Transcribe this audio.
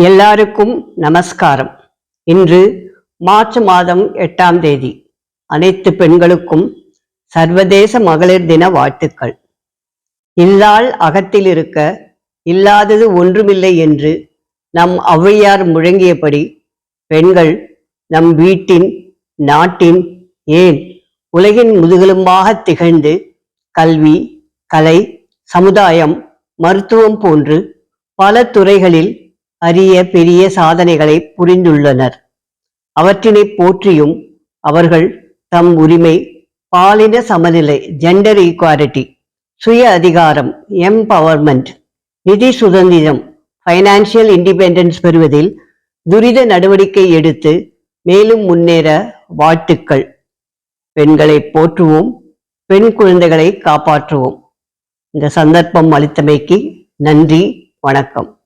எல்லாருக்கும் நமஸ்காரம். இன்று மார்ச் மாதம் எட்டாம் தேதி. அனைத்து பெண்களுக்கும் சர்வதேச மகளிர் தின வாழ்த்துக்கள். இல்லால் அகத்தில் இருக்க இல்லாதது ஒன்றுமில்லை என்று நம் ஔவையார் முழங்கியபடி பெண்கள் நம் வீட்டின் நாட்டின் ஏன் உலகின் முதுகெலும்பாக திகழ்ந்து கல்வி கலை சமுதாயம் மருத்துவம் போன்று பல துறைகளில் அரிய பெரிய சாதனைகளை புரிந்துள்ளனர். அவற்றினை போற்றியும் அவர்கள் தம் உரிமை பாலின சமநிலை ஜெண்டர் ஈக்வாலிட்டி சுய அதிகாரம் எம்பவர்மெண்ட் நிதி சுதந்திரம் ஃபைனான்சியல் இண்டிபெண்டன்ஸ் பெறுவதில் துரித நடவடிக்கை எடுத்து மேலும் முன்னேற வாழ்த்துக்கள். பெண்களை போற்றுவோம் பெண் குழந்தைகளை காப்பாற்றுவோம். இந்த சந்தர்ப்பம் அளித்தமைக்கு நன்றி வணக்கம்.